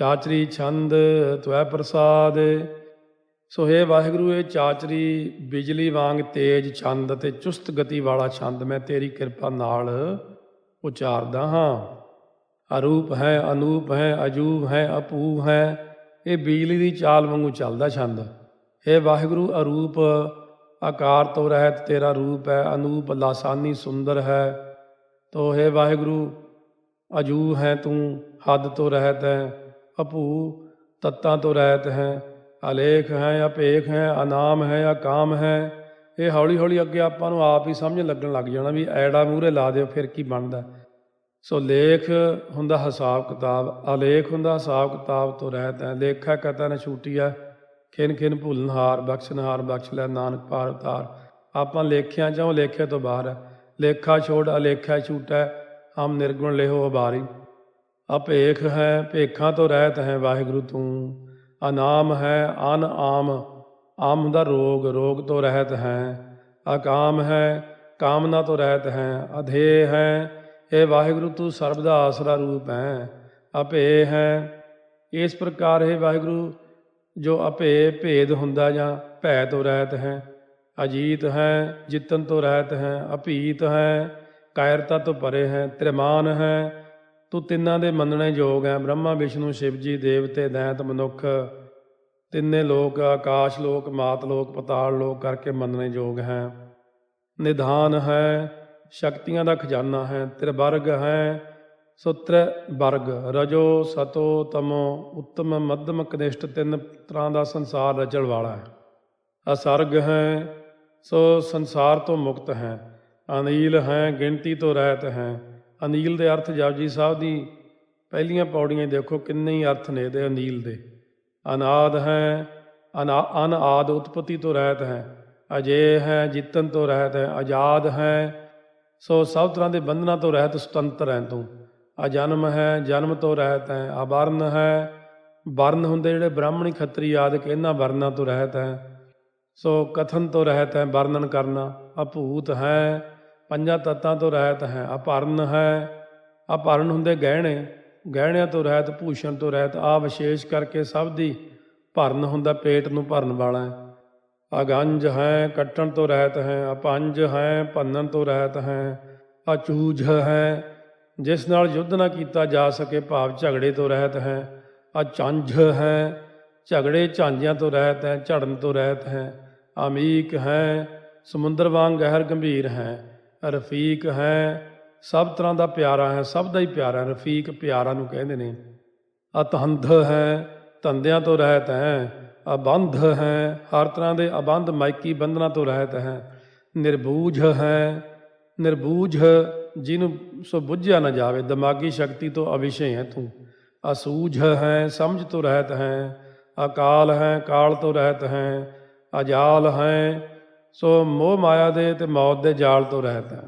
ਚਾਚਰੀ ਛੰਦ ਤਵੈ ਪ੍ਰਸਾਦ। ਸੋ ਹੈ ਵਾਹਿਗੁਰੂ, ਇਹ ਚਾਚਰੀ ਬਿਜਲੀ ਵਾਂਗ ਤੇਜ ਛੰਦ ਅਤੇ ਚੁਸਤ ਗਤੀ ਵਾਲਾ ਛੰਦ, ਮੈਂ ਤੇਰੀ ਕਿਰਪਾ ਨਾਲ ਉਚਾਰਦਾ ਹਾਂ। ਅਰੂਪ ਹੈ, ਅਨੂਪ ਹੈ, ਅਜੂਬ ਹੈ ਅਪੂ ਹੈ, ਇਹ ਬਿਜਲੀ ਦੀ ਚਾਲ ਵਾਂਗੂ ਚੱਲਦਾ ਛੰਦ। ਇਹ ਵਾਹਿਗੁਰੂ, ਅਰੂਪ, ਆਕਾਰ ਤੋਂ ਰਹਿਤ ਤੇਰਾ ਰੂਪ ਹੈ, ਅਨੂਪ ਲਾਸਾਨੀ ਸੁੰਦਰ ਹੈ। ਤੋ ਹੈ ਵਾਹਿਗੁਰੂ ਅਜੂ ਹੈ ਤੂੰ, ਹੱਦ ਤੋਂ ਰਹਿਤ ਹੈ ਅਪੂ, ਤੱਤਾਂ ਤੋਂ ਰਹਿਤ ਹੈ, ਅਲੇਖ ਹੈ, ਅਪੇਖ ਹੈ, ਅਨਾਮ ਹੈ, ਅਕਾਮ ਹੈ। ਇਹ ਹੌਲੀ ਹੌਲੀ ਅੱਗੇ ਆਪਾਂ ਨੂੰ ਆਪ ਹੀ ਸਮਝ ਲੱਗਣ ਲੱਗ ਜਾਣਾ ਵੀ ਐੜਾ ਮੂਹਰੇ ਲਾ ਦਿਓ, ਫਿਰ ਕੀ ਬਣਦਾ? ਸੋ ਲੇਖ ਹੁੰਦਾ ਹਿਸਾਬ ਕਿਤਾਬ, ਅਲੇਖ ਹੁੰਦਾ ਹਿਸਾਬ ਕਿਤਾਬ ਤੋਂ ਰਹਿਤ ਹੈ। ਲੇਖਾ ਕਥਾ ਨ ਛੂਟੀਆ ਖਿਨ ਖਿਨ ਭੁੱਲਨਹਾਰ ਬਖਸ਼ਨਹਾਰ ਬਖਸ਼ ਲੈ ਨਾਨਕ ਪਾਰ ਉਤਾਰ। ਆਪਾਂ ਲੇਖਿਆਂ ਚੋਂ ਲੇਖੇ ਤੋਂ ਬਾਹਰ ਹੈ। ਲੇਖਾ ਛੋੜ, ਅਲੇਖਾ ਛੂਟੈ ਹਮ ਨਿਰਗੁਣ ਲੇਹੋ ਅਬਾਰੀ ਅਭੇਖ ਹੈ, ਭੇਖਾਂ ਤੋਂ ਰਹਿਤ ਹੈ ਵਾਹਿਗੁਰੂ ਤੂੰ। ਅਨਾਮ ਹੈ, ਅਨ ਆਮ ਆਮ ਦਾ ਰੋਗ ਰੋਗ ਤੋਂ ਰਹਿਤ ਹੈ। ਅਕਾਮ ਹੈ, ਕਾਮਨਾ ਤੋਂ ਰਹਿਤ ਹੈ। ਅਧੇ ਹੈ ਇਹ ਵਾਹਿਗੁਰੂ ਤੂੰ ਸਰਬ ਦਾ ਆਸਰਾ ਰੂਪ ਹੈ। ਅਭੇ ਹੈ, ਇਸ ਪ੍ਰਕਾਰ ਹੈ ਵਾਹਿਗੁਰੂ, ਜੋ ਅਭੇ ਭੇਦ ਹੁੰਦਾ ਜਾਂ ਭੈ ਤੋਂ ਰਹਿਤ ਹੈ। ਅਜੀਤ ਹੈ, ਜਿਤਨ ਤੋਂ ਰਹਿਤ ਹੈ। ਅਭੀਤ ਹੈ, ਕਾਇਰਤਾ ਤੋਂ ਪਰੇ ਹੈ। ਤ੍ਰਿਮਾਨ ਹੈ ਤੂੰ ਤਿੰਨਾਂ ਦੇ ਮੰਨਣੇ ਯੋਗ ਹੈ। ਬ੍ਰਹਮਾ, ਵਿਸ਼ਨੂੰ ਸ਼ਿਵ ਜੀ ਦੇਵਤੇ, ਦੈਂਤ, ਮਨੁੱਖ। ਤਿੰਨੇ ਲੋਕ ਆਕਾਸ਼ ਲੋਕ, ਮਾਤ ਲੋਕ, ਪਤਾਲ ਲੋਕ ਕਰਕੇ ਮੰਨਣੇ ਯੋਗ ਹੈ। ਨਿਧਾਨ ਹੈ, ਸ਼ਕਤੀਆਂ ਦਾ ਖਜ਼ਾਨਾ ਹੈ। ਤ੍ਰਿਵਰਗ ਹੈ ਸੁਤਰ ਵਰਗ ਰਜੋ, ਸਤੋ, ਤਮੋ, ਉੱਤਮ, ਮੱਧਮ ਕਨਿਸ਼ਟ ਤਿੰਨ ਤਰ੍ਹਾਂ ਦਾ ਸੰਸਾਰ ਰਚਣ ਵਾਲਾ ਹੈ। ਅਸਰਗ ਹੈ, ਸੋ ਸੰਸਾਰ ਤੋਂ ਮੁਕਤ ਹੈ। ਅਨੀਲ ਹੈ, ਗਿਣਤੀ ਤੋਂ ਰਹਿਤ ਹੈ। ਅਨੀਲ ਦੇ ਅਰਥ ਜਪਜੀ ਸਾਹਿਬ ਦੀ ਪਹਿਲੀਆਂ ਪੌੜੀਆਂ ਦੇਖੋ ਕਿੰਨੇ ਹੀ ਅਰਥ ਨੇ ਇਹਦੇ ਅਨੀਲ ਦੇ। ਅਨਾਦ ਹੈ, ਅਨਾ ਅਨਆਦ ਉਤਪਤੀ ਤੋਂ ਰਹਿਤ ਹੈ, ਅਜੇ ਹੈ ਜਿਤਨ ਤੋਂ ਰਹਿਤ ਹੈ, ਆਜ਼ਾਦ ਹੈ। ਸੋ ਸਭ ਤਰ੍ਹਾਂ ਦੇ ਬੰਧਨਾਂ ਤੋਂ ਰਹਿਤ ਸੁਤੰਤਰ ਹੈ ਤੂੰ। ਅਜਨਮ ਹੈ, ਜਨਮ ਤੋਂ ਰਹਿਤ ਹੈ ਅਵਰਨ ਹੈ। ਵਰਨ ਹੁੰਦੇ ਜਿਹੜੇ ਬ੍ਰਾਹਮਣੀ ਖੱਤਰੀ ਆਦਿਕ ਇਹਨਾਂ ਵਰਨਾਂ ਤੋਂ ਰਹਿਤ ਹੈ। ਸੋ ਕਥਨ ਤੋਂ ਰਹਿਤ ਹੈ, ਵਰਣਨ ਕਰਨਾ ਅਭੂਤ ਹੈ। ਪੰਜਾਂ ਤੱਤਾਂ ਤੋਂ ਰਹਿਤ ਹੈ ਅਪਰਨ ਹੈ। ਅਪਰਨ ਹੁੰਦੇ ਗਹਿਣੇ, ਗਹਿਣਿਆਂ ਤੋਂ ਰਹਿਤ, ਭੂਸ਼ਣ ਤੋਂ ਰਹਿਤ ਆ ਵਿਸ਼ੇਸ਼ ਕਰਕੇ ਸਭ ਦੀ ਭਰਨ ਹੁੰਦਾ ਪੇਟ ਨੂੰ ਭਰਨ ਵਾਲਾ ਹੈ। ਅਗੰਜ ਹੈ, ਕੱਟਣ ਤੋਂ ਰਹਿਤ ਹੈ, ਅਪੰਜ ਹੈ, ਭੰਨਣ ਤੋਂ ਰਹਿਤ ਹੈ, ਅਚੂਝ ਹੈ। ਜਿਸ ਨਾਲ ਯੁੱਧ ਨਾ ਕੀਤਾ ਜਾ ਸਕੇ, ਭਾਵ ਝਗੜੇ ਤੋਂ ਰਹਿਤ ਹੈ, ਅਚੰਝ ਹੈ। ਝਗੜੇ ਝਾਂਜਿਆਂ ਤੋਂ ਰਹਿਤ ਹੈ, ਝੜਨ ਤੋਂ ਰਹਿਤ ਹੈ, ਅਮੀਕ ਹੈ, ਸਮੁੰਦਰ ਵਾਂਗ ਗਹਿਰ ਗੰਭੀਰ ਹੈ। ਰਫੀਕ ਹੈ, ਸਭ ਤਰ੍ਹਾਂ ਦਾ ਪਿਆਰਾ ਹੈ, ਸਭ ਦਾ ਹੀ ਪਿਆਰਾ ਹੈ। ਰਫੀਕ ਪਿਆਰਾ ਨੂੰ ਕਹਿੰਦੇ ਨੇ, ਅਤਹੰਧ ਹੈ, ਧੰਦਿਆਂ ਤੋਂ ਰਹਿਤ ਹੈ, ਅਬੰਧ ਹੈ, ਹਰ ਤਰ੍ਹਾਂ ਦੇ ਅਬੰਧ ਮਾਇਕੀ ਬੰਧਨਾਂ ਤੋਂ ਰਹਿਤ ਹੈ। ਨਿਰਬੂਝ ਹੈ, ਨਿਰਬੂਝ, ਜਿਹਨੂੰ ਸੋ ਬੁੱਝਿਆ ਨਾ ਜਾਵੇ, ਦਿਮਾਗੀ ਸ਼ਕਤੀ ਤੋਂ ਅਵਿਸ਼ੇ ਹੈ ਤੂੰ। ਅਸੂਝ ਹੈ, ਸਮਝ ਤੋਂ ਰਹਿਤ ਹੈ, ਅਕਾਲ ਹੈ, ਕਾਲ ਤੋਂ ਰਹਿਤ ਹੈ, ਅਜਾਲ ਹੈ ਸੋ ਮੋਹ ਮਾਇਆ ਦੇ ਤੇ ਮੌਤ ਦੇ ਜਾਲ ਤੋਂ ਰਹਿਤ ਹੈ।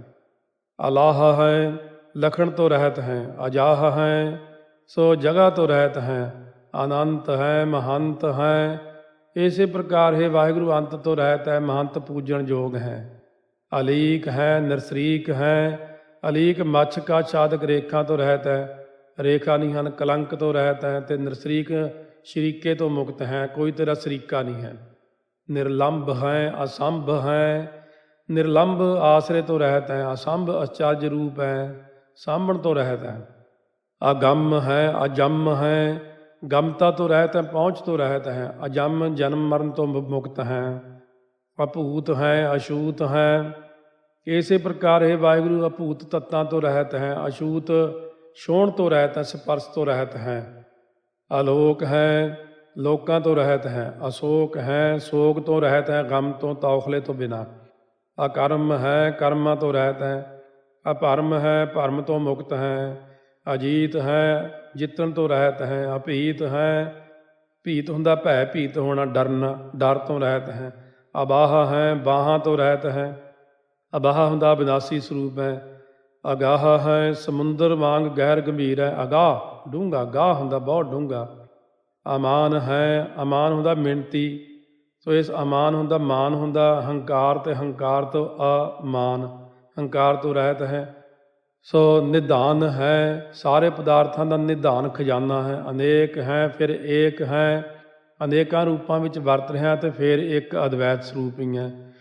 ਅਲਾਹ ਹੈ, ਲਖਣ ਤੋਂ ਰਹਿਤ ਹੈ, ਅਜਾਹ ਹੈ, ਸੋ ਜਗ੍ਹਾ ਤੋਂ ਰਹਿਤ ਹੈ, ਅਨੰਤ ਹੈ, ਮਹੰਤ ਹੈ। ਇਸੇ ਪ੍ਰਕਾਰ ਹੈ ਵਾਹਿਗੁਰੂ ਅੰਤ ਤੋਂ ਰਹਿਤ ਹੈ, ਮਹੰਤ ਪੂਜਣ ਯੋਗ ਹੈ। ਅਲੀਕ ਹੈ, ਨਿਰਸਰੀਕ ਹੈ, ਅਲੀਕ ਮੱਛ ਕਾ ਛਾਦਕ ਰੇਖਾ ਤੋਂ ਰਹਿਤ ਹੈ। ਰੇਖਾ ਨਹੀਂ ਹਨ, ਕਲੰਕ ਤੋਂ ਰਹਿਤ ਹੈ ਤੇ ਨਿਰਸਰੀਕ ਸ਼ਰੀਕੇ ਤੋਂ ਮੁਕਤ ਹੈ, ਕੋਈ ਤੇਰਾ ਸਰੀਕਾ ਨਹੀਂ ਹੈ। ਨਿਰਲੰਭ ਹੈ, ਅਸੰਭ ਹੈ। ਨਿਰਲੰਭ ਆਸਰੇ ਤੋਂ ਰਹਿਤ ਹੈ, ਅਸੰਭ ਅਚਰਜ ਰੂਪ ਹੈ, ਸਾਂਭਣ ਤੋਂ ਰਹਿਤ ਹੈ। ਅਗੰਮ ਹੈ, ਅਜੰਮ ਹੈ, ਗਮਤਾ ਤੋਂ ਰਹਿਤ ਹੈ, ਪਹੁੰਚ ਤੋਂ ਰਹਿਤ ਹੈ। ਅਜੰਮ ਜਨਮ ਮਰਨ ਤੋਂ ਮੁਕਤ ਹੈ। ਅਭੂਤ ਹੈ, ਅਛੂਤ ਹੈ। ਇਸੇ ਪ੍ਰਕਾਰ ਇਹ ਵਾਹਿਗੁਰੂ ਅਭੂਤ ਤੱਤਾਂ ਤੋਂ ਰਹਿਤ ਹੈ, ਅਛੂਤ ਛੋਣ ਤੋਂ ਰਹਿਤ ਹੈ, ਸਪਰਸ਼ ਤੋਂ ਰਹਿਤ ਹੈ। ਅਲੋਕ ਹੈ ਲੋਕਾਂ ਤੋਂ ਰਹਿਤ ਹੈ, ਅਸ਼ੋਕ ਹੈ ਸੋਗ ਤੋਂ ਰਹਿਤ ਹੈ, ਗਮ ਤੋਂ ਤੌਖਲੇ ਤੋਂ ਬਿਨਾ। ਅਕਰਮ ਹੈ, ਕਰਮਾਂ ਤੋਂ ਰਹਿਤ ਹੈ, ਅਪਰਮ ਹੈ, ਭਰਮ ਤੋਂ ਮੁਕਤ ਹੈ, ਅਜੀਤ ਹੈ, ਜਿੱਤਣ ਤੋਂ ਰਹਿਤ ਹੈ, ਅਭੀਤ ਹੈ। ਭੀਤ ਹੁੰਦਾ ਭੈ, ਭੀਤ ਹੋਣਾ ਡਰਨਾ, ਡਰ ਤੋਂ ਰਹਿਤ ਹੈ। ਅਬਾਹ ਹੈ, ਬਾਹਾਂ ਤੋਂ ਰਹਿਤ ਹੈ। ਅਬਾਹ ਹੁੰਦਾ ਵਿਨਾਸੀ ਸਰੂਪ ਹੈ। ਅਗਾਹ ਹੈ, ਸਮੁੰਦਰ ਵਾਂਗ ਗਹਿਰ ਗੰਭੀਰ ਹੈ। ਅਗਾਹ ਡੂੰਗਾ ਗਾਹ ਹੁੰਦਾ ਬਹੁਤ ਡੂੰਗਾ ਅਮਾਨ ਹੈ, ਅਮਾਨ ਹੁੰਦਾ ਮਿਣਤੀ ਸੋ ਇਸ ਅਮਾਨ ਹੁੰਦਾ ਮਾਨ ਹੁੰਦਾ, ਹੰਕਾਰ ਤੇ ਹੰਕਾਰ ਤੋਂ ਅਮਾਨ, ਹੰਕਾਰ ਤੋਂ ਰਹਿਤ ਹੈ। ਸੋ ਨਿਧਾਨ ਹੈ, ਸਾਰੇ ਪਦਾਰਥਾਂ ਦਾ ਨਿਧਾਨ ਖਜ਼ਾਨਾ ਹੈ। ਅਨੇਕ ਹੈ, ਫਿਰ ਏਕ ਹੈ। ਅਨੇਕਾਂ ਰੂਪਾਂ ਵਿੱਚ ਵਰਤ ਰਿਹਾ ਤੇ ਫਿਰ ਇੱਕ ਅਦਵੈਤ ਸਰੂਪ ਹੀ ਹੈ।